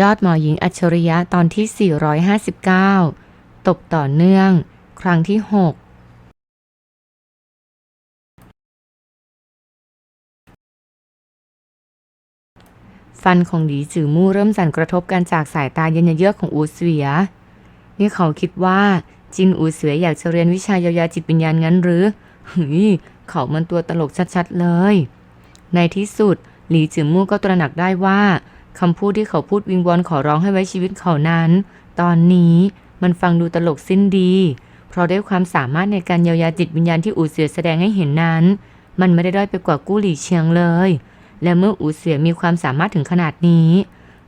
ยอดหมอหญิงอัจฉริยะตอนที่ 459 ตบต่อเนื่อง ครั้งที่ 6ฟันของหลีจือมู่เริ่มสั่นกระทบกันจากสายตาเย็นเยือกของอูเสวีย นี่เขาคิดว่าจินอูเสวียอยากจะเรียนวิชายียาจิตวิญญาณงั้นหรือหึยเขามันตัวตลกชัดๆเลย ในที่สุด หลีจือมู่ก็ตระหนักได้ว่า คำพูดที่เขาพูดวิงวอนขอร้องให้ไว้ชีวิตเขานั้น ตอนนี้มันฟังดูตลกสิ้นดี เพราะด้วยความสามารถในการเยียวยาจิตวิญญาณที่อูเสือแสดงให้เห็นนั้น มันไม่ได้ด้อยไปกว่ากู้หลี่เชียงเลย และเมื่ออูเสือมีความสามารถถึงขนาดนี้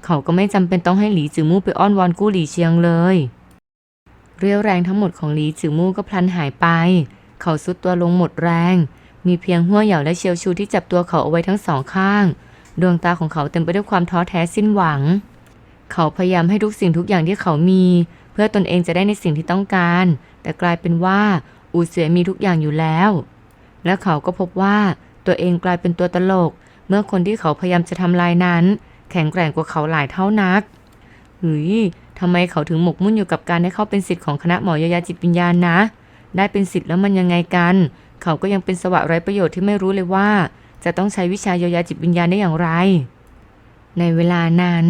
เขาก็ไม่จำเป็นต้องให้หลีจือมู่ไปอ้อนวอนกู้หลี่เชียงเลย เรียวแรงทั้งหมดของหลีจือมู่ก็พลันหายไป เขาสุดตัวลงหมดแรง มีเพียงหัวเหย่าและเชียวชูที่จับตัวเขาเอาไว้ทั้งสองข้าง ดวงตาของเขาเต็มไปด้วยความท้อแท้สิ้นหวัง เขาพยายามให้ทุกสิ่งทุกอย่างที่เขามี เพื่อตนเองจะได้ในสิ่งที่ต้องการ แต่กลายเป็นว่าอูเสือมีทุกอย่างอยู่แล้ว และเขาก็พบว่าตัวเองกลายเป็นตัวตลก เมื่อคนที่เขาพยายามจะทำลายนั้น แข็งแกร่งกว่าเขาหลายเท่านักเฮ้ยทำไมเขาถึงหมกมุ่นอยู่กับการได้เข้าเป็นสิทธิ์ของคณะหมอยียวยาจิตวิญญาณนะ ได้เป็นสิทธิ์แล้วมันยังไงกัน เขาก็ยังเป็นสวะไร้ประโยชน์ที่ไม่รู้เลยว่า จะต้องใช้วิชาเยียวยาจิตวิญญาณได้อย่างไร ในเวลานั้น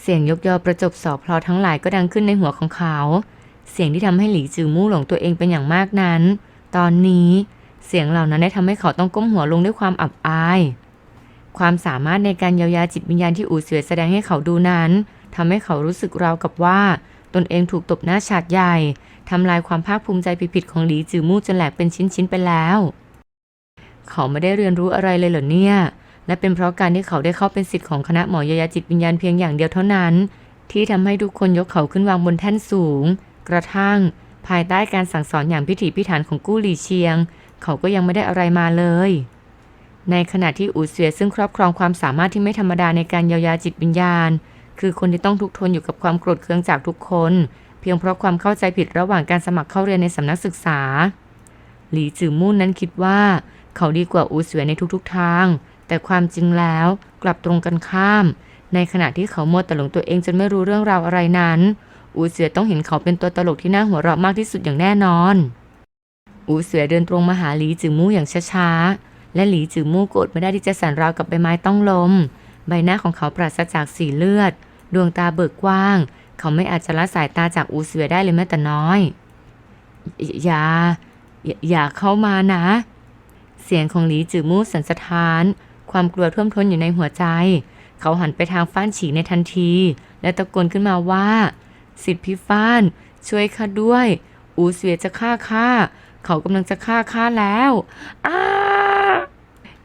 เสียงยกยอประจบสอบพลอทั้งหลายก็ดังขึ้นในหัวของเขา เสียงที่ทำให้หลีจือมู่หลงตัวเองเป็นอย่างมากนั้น ตอนนี้เสียงเหล่านั้นได้ทำให้เขาต้องก้มหัวลงด้วยความอับอาย ความสามารถในการเยียวยาจิตวิญญาณที่อูเสือแสดงให้เขาดูนั้นทำให้เขารู้สึกราวกับว่า ตนเองถูกตบหน้าฉาดใหญ่ทำลายความภาคภูมิใจผิดๆของหลีจือมู่จนแหลกเป็นชิ้นๆไปแล้ว เขาไม่ได้เรียนรู้อะไรเลยเหรอเนี่ย และเป็นเพราะการที่เขาได้เข้าเป็นสิทธิ์ของคณะหมอยียาจิตวิญญาณเพียงอย่างเดียวเท่านั้น ที่ทำให้ทุกคนยกเขาขึ้นวางบนแท่นสูง กระทั่ง ภายใต้การสั่งสอนอย่างพิถีพิถันของกู้หลี่เชียง เขาก็ยังไม่ได้อะไรมาเลย ในขณะที่อูเสวียซึ่งครอบครองความสามารถที่ไม่ธรรมดาในการเยียวยาจิตวิญญาณ คือคนที่ต้องทุกทนอยู่กับความโกรธเคืองจากทุกคน เพียงเพราะความเข้าใจผิดระหว่างการสมัครเข้าเรียนในสำนักศึกษา หลีจือมู่นนั้นคิดว่า เขาดีกว่าอูเสวียในทุกๆทาง แต่ความจริงแล้วกลับตรงกันข้าม ในขณะที่เขามัวแต่หลงตัวเองจนไม่รู้เรื่องราวอะไรนั้น อูเสือต้องเห็นเขาเป็นตัวตลกที่น่าหัวเราะมากที่สุดอย่างแน่นอน อูเสือเดินตรงมาหาหลีจือมู่อย่างช้าๆ และหลีจือมู่โกรธไม่ได้ที่จะสั่นราวกับใบไม้ต้องลม ใบหน้าของเขาปราศจากสีเลือด ดวงตาเบิกกว้าง เขาไม่อาจจะละสายตาจากอูเสือได้เลยแม้แต่น้อย อย่าอย่าอย่าเข้ามานะ เสียงของหลีจือมู่สันสะท้าน ความกลัวท่วมท้นอยู่ในหัวใจ เขาหันไปทางฟ้านฉีในทันที และตะโกนขึ้นมาว่า สิทธิพี่ฟ้าน ช่วยข้าด้วย อูเสวียจะฆ่าข้าเขากำลังจะฆ่าข้าแล้วอ้า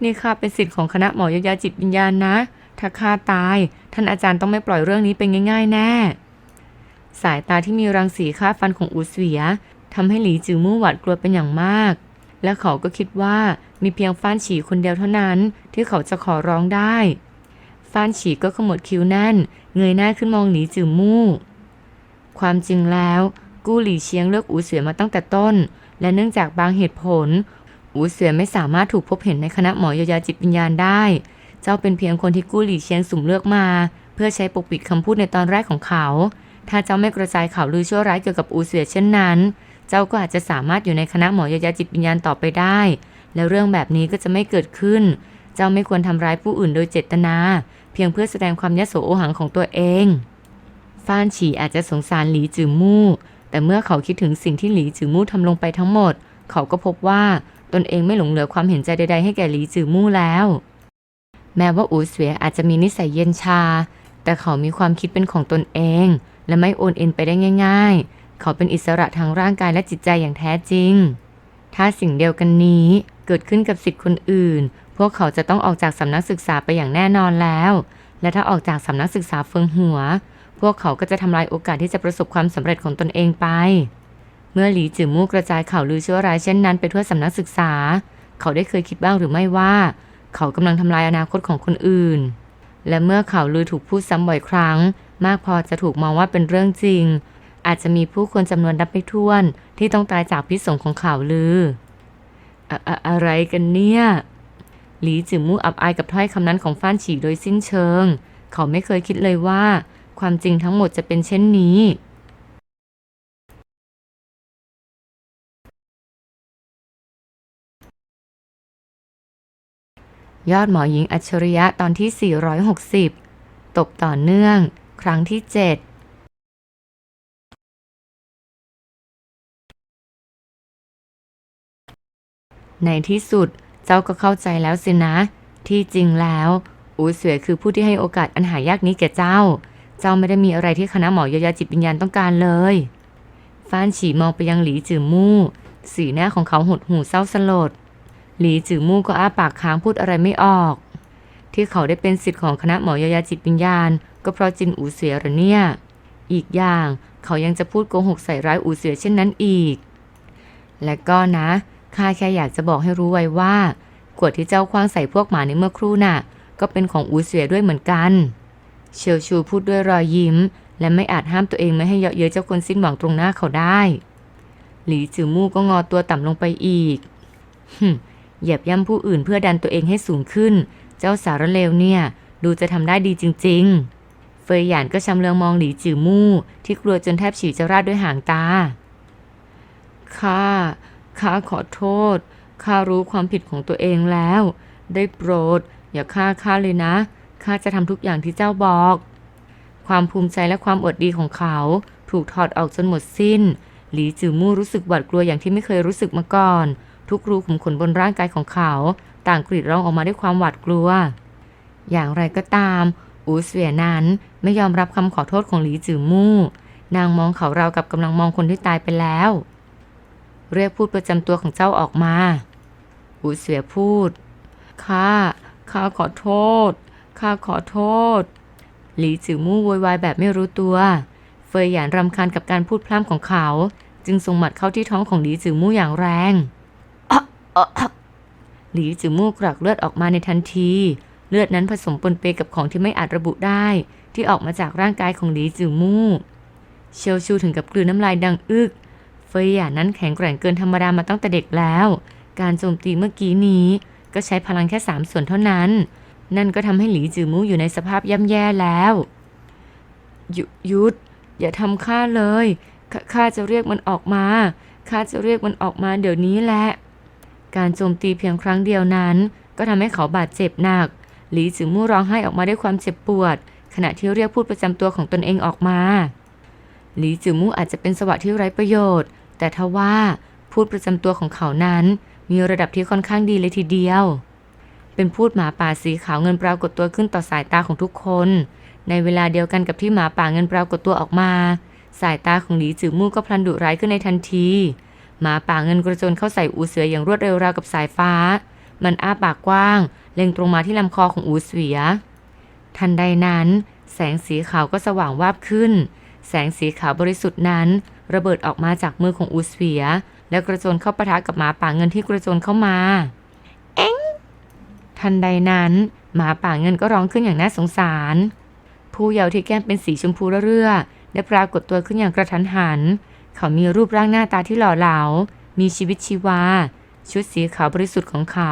นี่ข้าเป็นสิทธิ์ของคณะหมอเยียวยาจิตวิญญาณนะ ถ้าข้าตาย ท่านอาจารย์ต้องไม่ปล่อยเรื่องนี้ไปง่าย ๆ แน่ สายตาที่มีรังสีฆ่าฟันของอูเสวียทำให้หลีจือมู่หวาดกลัวเป็นอย่างมาก และเขาก็คิดว่ามีเพียงฟ้านฉีคนเดียวเท่านั้นที่เขาจะขอร้องได้ฟ้านฉีก็ขมวดคิ้วแน่น เงยหน้าขึ้นมองหลีจื่อมู่ ความจริงแล้ว กู้หลี่เชียงเลือกอูเสือมาตั้งแต่ต้น และเนื่องจากบางเหตุผล อูเสือไม่สามารถถูกพบเห็นในคณะหมอเยียวยาจิตวิญญาณได้ เจ้าเป็นเพียงคนที่กู้หลี่เชียงสุ่มเลือกมา เพื่อใช้ปกปิดคำพูดในตอนแรกของเขา ถ้าเจ้าไม่กระจายข่าวลือชั่วร้ายเกี่ยวกับอูเสือเช่นนั้น เจ้าก็อาจจะสามารถอยู่ในคณะหมอเยียาจิตวิญญาณต่อไปได้ แล้วเรื่องแบบนี้ก็จะไม่เกิดขึ้น เจ้าไม่ควรทำร้ายผู้อื่นโดยเจตนา เพียงเพื่อแสดงความยโสโอหังของตัวเองฟ้านฉีอาจจะสงสารหลีจือมู่ แต่เมื่อเขาคิดถึงสิ่งที่หลีจือมู่ทำลงไปทั้งหมด เขาก็พบว่าตนเองไม่หลงเหลือความเห็นใจใดๆให้แก่หลีจือมู่แล้ว แม้ว่าอูเสวียอาจจะมีนิสัยเย็นชา แต่เขามีความคิดเป็นของตนเอง และไม่โอนเอ็นไปได้ง่าย ๆ เขาเป็นอิสระทางร่างกายและจิตใจอย่างแท้จริง ถ้าสิ่งเดียวกันนี้เกิดขึ้นกับสิทธิ์คนอื่น พวกเขาจะต้องออกจากสำนักศึกษาไปอย่างแน่นอนแล้ว และถ้าออกจากสำนักศึกษาเฟิงหัว พวกเขาก็จะทำลายโอกาสที่จะประสบความสำเร็จของตนเองไป เมื่อหลีจือมู่กระจายข่าวลือชั่วร้ายเช่นนั้นไปทั่วสำนักศึกษา เขาได้เคยคิดบ้างหรือไม่ว่า เขากำลังทำลายอนาคตของคนอื่น และเมื่อข่าวลือถูกพูดซ้ำบ่อยครั้ง มากพอจะถูกมองว่าเป็นเรื่องจริง อาจจะมีผู้คนจำนวนนับไม่ถ้วนที่ต้องตายจากพิษสงของข่าวลืออะอะอะไรกันเนี่ยหลีจือมู่อับอายกับถ้อยคำนั้นของฟ้านฉีโดยสิ้นเชิง เขาไม่เคยคิดเลยว่า ความจริงทั้งหมดจะเป็นเช่นนี้ ยอดหมอหญิงอัจฉริยะตอนที่ 460 ตบต่อเนื่อง ครั้งที่ 7 ในที่สุดเจ้าก็เข้าใจแล้วสินะ ที่จริงแล้ว อูเสวยคือผู้ที่ให้โอกาสอันหายากนี้แก่เจ้า เจ้าไม่ได้มีอะไรที่คณะหมอยอยาจิตวิญญาณต้องการเลยฟานฉีมองไปยังหลีจือมู่ สีหน้าของเขาหดหู่เศร้าสลด หลีจือมู่ก็อ้าปากค้างพูดอะไรไม่ออก ที่เขาได้เป็นสิทธิ์ของคณะหมอยายาจิตวิญญาณ ก็เพราะจินอูเสียหรือเนี่ย อีกอย่างเขายังจะพูดโกหกใส่ร้ายอูเสียเช่นนั้นอีก และก็นะ ข้าแค่อยากจะบอกให้รู้ไว้ว่า ขวดที่เจ้าคว้างใส่พวกหมาในเมื่อครู่น่ะ ก็เป็นของอูเสียด้วยเหมือนกัน เชียวชูพูดด้วยรอยยิ้ม และไม่อาจห้ามตัวเองไม่ให้เยาะเย้ยเจ้าคนสิ้นหวังตรงหน้าเขาได้ หลีจือมู่ก็งอตัวต่ำลงไปอีกหึเหยียบย่ำผู้อื่นเพื่อดันตัวเองให้สูงขึ้น เจ้าสารเลวเนี่ย ดูจะทำได้ดีจริง ๆ เฟยหยานก็ชำเลืองมองหลีจือมู่ที่กลัวจนแทบฉี่จะราดด้วยหางตาข้า ข้าขอโทษ ข้ารู้ความผิดของตัวเองแล้ว ได้โปรด อย่าฆ่าข้าเลยนะ ข้าจะทำทุกอย่างที่เจ้าบอก ความภูมิใจและความอดดีของเขา ถูกถอดออกจนหมดสิ้น หลีจือมู่รู้สึกหวาดกลัวอย่างที่ไม่เคยรู้สึกมาก่อน ทุกรูขุมขนบนร่างกายของเขา ต่างกรีดร้องออกมาด้วยความหวาดกลัว อย่างไรก็ตาม อูเสวียนั้นไม่ยอมรับคำขอโทษของหลีจือมู่ นางมองเขาราวกับกำลังมองคนที่ตายไปแล้ว เรียกพูดประจำตัวของเจ้าออกมา อูเสวียพูด ข้า ข้าขอโทษ ข้าขอโทษ หลีจือมู่โวยวายแบบไม่รู้ตัว เฟยหยานรำคาญกับการพูดพร่ำของเขา จึงส่งหมัดเข้าที่ท้องของหลีจือมู่อย่างแรง หลีจือมู่กรักเลือดออกมาในทันที เลือดนั้นผสมปนเปกับของที่ไม่อาจระบุได้ ที่ออกมาจากร่างกายของหลีจือมู่ เชียวชูถึงกับกลืนน้ำลายดังอึก เฟยหยานั้นแข็งแกร่งเกินธรรมดามาตั้งแต่เด็กแล้ว การโจมตีเมื่อกี้นี้ ก็ใช้พลังแค่สามส่วนเท่านั้น นั่นก็ทำให้หลีจือมู่อยู่ในสภาพย่ำแย่แล้วหยุหยุดอย่าทำข้าเลยขข้าจะเรียกมันออกมาข้าจะเรียกมันออกมาเดี๋ยวนี้แหละ การโจมตีเพียงครั้งเดียวนั้น ก็ทำให้เขาบาดเจ็บหนัก หลีจือมู่ร้องไห้ออกมาด้วยความเจ็บปวด ขณะที่เรียกพูดประจำตัวของตนเองออกมา หลีจือมู่อาจจะเป็นสวะที่ไร้ประโยชน์ แต่ทว่าพูดประจำตัวของเขานั้น มีระดับที่ค่อนข้างดีเลยทีเดียว เป็นพูดหมาป่าสีขาวเงินปรากฏตัวขึ้นต่อสายตาของทุกคน ในเวลาเดียวกันกับที่หมาป่าเงินปรากฏตัวออกมา สายตาของหลีจือมู่ก็พลันดุร้ายขึ้นในทันที หมาป่าเงินกระโจนเข้าใส่อูเสืออย่างรวดเร็วราวกับสายฟ้า มันอ้าปากกว้าง เล็งตรงมาที่ลำคอของอูเสือทันใดนั้น แสงสีขาวก็สว่างวาบขึ้น แสงสีขาวบริสุทธิ์นั้น ระเบิดออกมาจากมือของอูเสือแล้วกระโจนเข้าปะทะกับหมาป่าเงินที่กระโจนเข้ามา เอ็งทันใดนั้น หมาป่าเงินก็ร้องขึ้นอย่างน่าสงสาร ผู้เยาว์ที่แก้มเป็นสีชมพูเรื่อๆได้ปรากฏตัวขึ้นอย่างกระทันหัน เขามีรูปร่างหน้าตาที่หล่อเหลา มีชีวิตชีวา ชุดสีขาวบริสุทธิ์ของเขา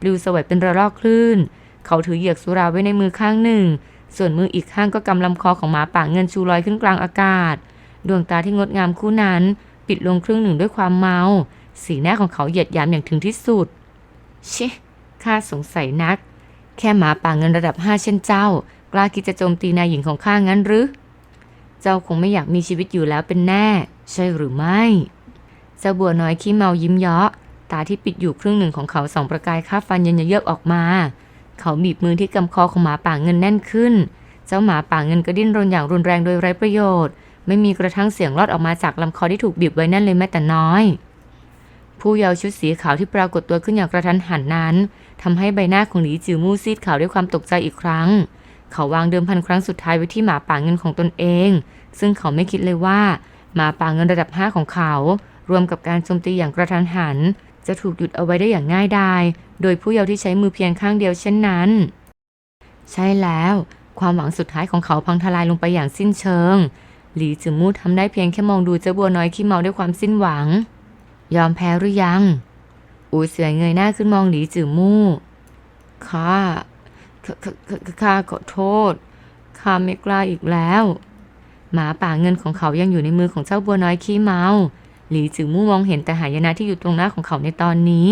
ปลิวสวยเป็นระลอกคลื่น เขาถือเหยือกสุราไว้ในมือข้างหนึ่ง ส่วนมืออีกข้างก็กำลำคอของหมาป่าเงินชูลอยขึ้นกลางอากาศ ดวงตาที่งดงามคู่นั้น ปิดลงครึ่งหนึ่งด้วยความเมา สีหน้าของเขาเหยียดยามอย่างถึงที่สุดชิข้าสงสัยนัก แค่หมาป่าเงินระดับห้าเช่นเจ้า กล้าคิดจะโจมตีนายหญิงของข้างั้นหรือ เจ้าคงไม่อยากมีชีวิตอยู่แล้วเป็นแน่ ใช่หรือไม่เจ้าบัวน้อยขี้เมายิ้มเยาะตาที่ปิดอยู่ครึ่งหนึ่งของเขาสองประกายค่าฟันเย็นเยือกออกมา เขาบีบมือที่กำคอของหมาป่าเงินแน่นขึ้น เจ้าหมาป่าเงินก็ดิ้นรนอย่างรุนแรงโดยไร้ประโยชน์ ไม่มีกระทั่งเสียงรอดออกมาจากลำคอที่ถูกบีบไว้แน่นเลยแม้แต่น้อย ผู้เยาว์ชุดสีขาวที่ปรากฏตัวขึ้นอย่างกระทันหันนั้นทำให้ใบหน้าของหลีจือมู่ซีดขาวด้วยความตกใจอีกครั้ง เขาวางเดิมพันครั้งสุดท้ายไว้ที่หมาป่าเงินของตนเอง ซึ่งเขาไม่คิดเลยว่าหมาป่าเงินระดับห้าของเขา รวมกับการโจมตีอย่างกระทันหัน จะถูกหยุดเอาไว้ได้อย่างง่ายดาย โดยผู้เยาว์ที่ใช้มือเพียงข้างเดียวเช่นนั้น ใช่แล้ว ความหวังสุดท้ายของเขาพังทลายลงไปอย่างสิ้นเชิง หลีจือมู่ทำได้เพียงแค่มองดูเจ้าบัวน้อยขี้เมาด้วยความสิ้นหวัง ยอมแพ้หรือยัง อูเสือเงยหน้าขึ้นมองหลีจือมู่ข้าข้าข้าขอโทษข้าไม่กล้าอีกแล้ว หมาป่าเงินของเขายังอยู่ในมือของเจ้าบัวน้อยขี้เมา หลีจือมู่มองเห็นแต่หายนะที่อยู่ตรงหน้าของเขาในตอนนี้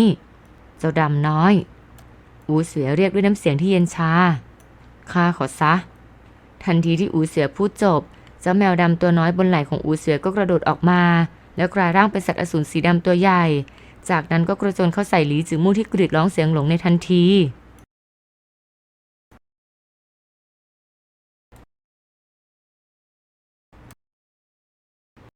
เจ้าดำน้อย อูเสือเรียกด้วยน้ำเสียงที่เย็นชา ข้าขอซะ ทันทีที่อูเสือพูดจบ เจ้าแมวดำตัวน้อยบนไหล่ของอูเสือก็กระโดดออกมา แล้วกลายร่างเป็นสัตว์อสูรสีดำตัวใหญ่ จากนั้นก็กระโจนเข้าใส่หลีจือมู่ที่กรีดร้องเสียงหลงในทันที